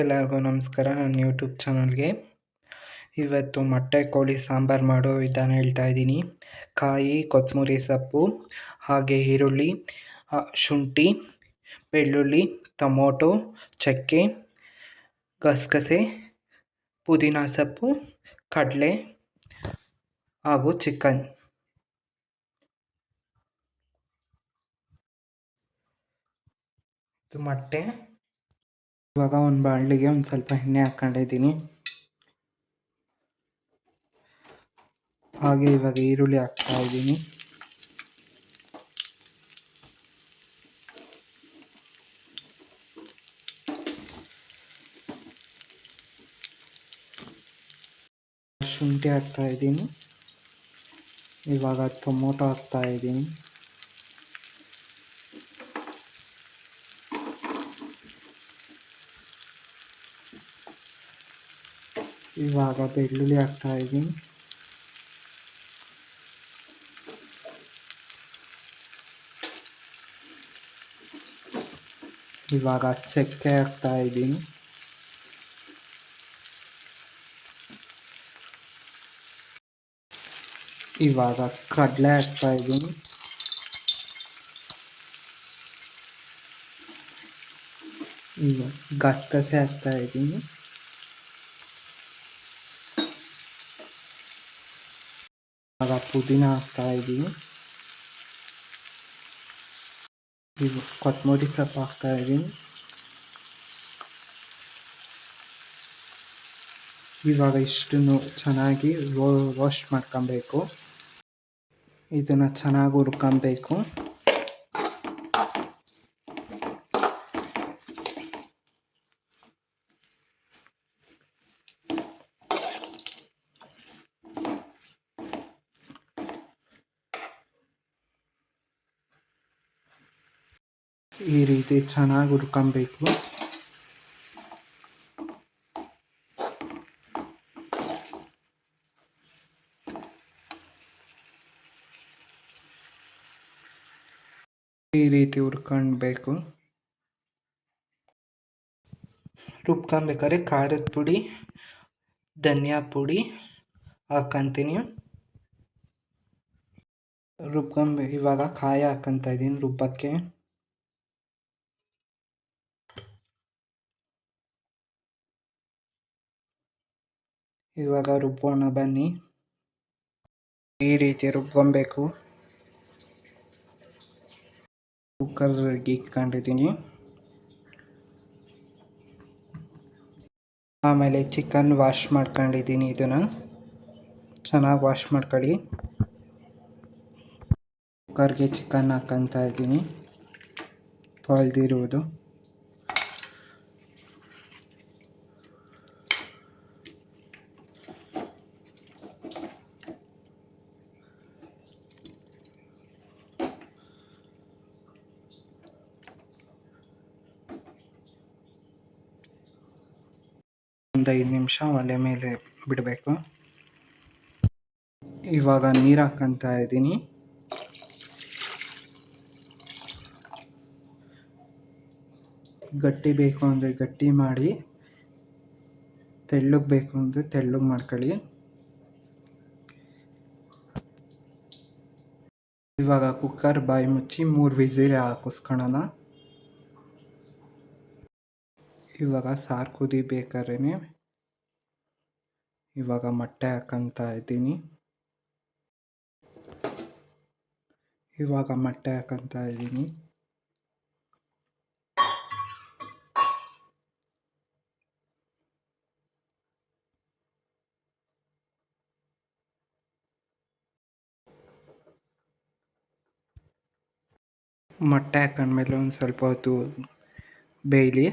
ಎಲ್ಲರಿಗೂ ನಮಸ್ಕಾರ. ನನ್ನ ಯೂಟ್ಯೂಬ್ ಚಾನಲ್ಗೆ ಇವತ್ತು ಮೊಟ್ಟೆ, ಕೋಳಿ, ಸಾಂಬಾರು ಮಾಡೋ ವಿಧಾನ ಹೇಳ್ತಾ ಇದ್ದೀನಿ. ಕಾಯಿ ಕೊತ್ತಂಬರಿ ಸೊಪ್ಪು, ಹಾಗೆ ಈರುಳ್ಳಿ ಶುಂಠಿ, ಬೆಳ್ಳುಳ್ಳಿ, ಟೊಮೊಟೊ, ಚಕ್ಕೆ, ಗಸಗಸೆ, ಪುದೀನ ಸೊಪ್ಪು, ಕಡಲೆ ಹಾಗೂ ಚಿಕನ್ ಮೊಟ್ಟೆ. ಇವಾಗ ಒಂದು ಬಾಣಲಿಗೆ ಒಂದು ಸ್ವಲ್ಪ ಎಣ್ಣೆ ಹಾಕ್ಕೊಂಡಿದ್ದೀನಿ ಹಾಗೆ ಇವಾಗ ಈರುಳ್ಳಿ ಹಾಕ್ತಾ ಇದ್ದೀನಿ. ಶುಂಠಿ ಹಾಕ್ತಾ ಇದ್ದೀನಿ. ಇವಾಗ ಟೊಮೊಟೊ ಹಾಕ್ತಾ ಇದ್ದೀನಿ. ಇವಾಗ ಬೆಳ್ಳುಳ್ಳಿ ಹಾಕ್ತಾ ಇದ್ದೀನಿ ಇವಾಗ ಚಕ್ಕೆ ಹಾಕ್ತಾ ಇದ್ದೀನಿ ಇವಾಗ ಕಡಲೆ ಹಾಕ್ತಾ ಇದ್ದೀನಿ ಇವಾಗ ಗಸಗಸೆ ಹಾಕ್ತಾ ಇದ್ದೀನಿ ಇವಾಗ ಪುದೀನ ಹಾಕ್ತಾ ಇದ್ದೀನಿ ಇದು ಕೊತ್ತಂಬರಿ ಸೊಪ್ಪು ಹಾಕ್ತಾ ಇದ್ದೀನಿ ಇವಾಗ ಇಷ್ಟನ್ನು ಚೆನ್ನಾಗಿ ರೋಸ್ಟ್ ಮಾಡ್ಕೊಬೇಕು ಇದನ್ನು ಚೆನ್ನಾಗಿ ಹುರ್ಕೊಬೇಕು ಈ ರೀತಿ ಚೆನ್ನಾಗಿ ಹುರ್ಕೊಬೇಕು. ಈ ರೀತಿ ಹುರ್ಕೊಳ್ಬೇಕು ರುಬ್ಕೊಬೇಕಾದ್ರೆ ಖಾರದ ಪುಡಿ, ಧನಿಯಾ ಪುಡಿ, ಹಾಕೊಂತೀನಿ. ರುಬ್ಕೊಂಬ, ಇವಾಗ ಕಾಯಿ ಹಾಕ್ಕಂತ ಇದ್ದೀನಿ ರುಬ್ಬಕ್ಕೆ. ಇವಾಗ ರುಬ್ಬೋಣ, ಬನ್ನಿ. ಈ ರೀತಿ ರುಬ್ಕೊಬೇಕು. ಕುಕ್ಕರ್ ಇಟ್ಕೊಂಡಿದ್ದೀನಿ. ಆಮೇಲೆ ಚಿಕನ್ ವಾಶ್ ಮಾಡ್ಕೊಂಡಿದ್ದೀನಿ ಇದನ್ನು. ಚೆನ್ನಾಗಿ ವಾಶ್ ಮಾಡ್ಕೊಳ್ಳಿ. ಕುಕ್ಕರ್ಗೆ ಚಿಕನ್ ಹಾಕ್ಕೊತಾ ಇದ್ದೀನಿ. ತೊಳೆದಿರುವುದು ಒಂದು ಐದು ನಿಮಿಷ ಒಲೆ ಮೇಲೆ ಬಿಡಬೇಕು. ಇವಾಗ ನೀರು ಹಾಕ್ಕೊತಾ ಇದ್ದೀನಿ. ಗಟ್ಟಿ ಬೇಕು ಅಂದರೆ ಗಟ್ಟಿ ಮಾಡಿ, ತೆಳ್ಳಗೆ ಬೇಕು ಅಂದರೆ ತೆಳ್ಳಗೆ ಮಾಡ್ಕೊಳ್ಳಿ. ಇವಾಗ ಕುಕ್ಕರ್ ಬಾಯಿ ಮುಚ್ಚಿ ಮೂರು ವಿಸಿಲ್ ಹಾಕಿಸ್ಕೊಳ್ಳೋಣ. ಇವಾಗ ಸಾರು ಕುದಿಬೇಕಾದ್ರೆ ಇವಾಗ ಮೊಟ್ಟೆ ಹಾಕಂತ ಇದ್ದೀನಿ. ಇವಾಗ ಮೊಟ್ಟೆ ಹಾಕಂತ ಇದ್ದೀನಿ. ಮೊಟ್ಟೆ ಹಾಕೊಂಡ್ಮೇಲೆ ಒಂದು ಸ್ವಲ್ಪ ಹೊತ್ತು ಬೇಯಲಿ.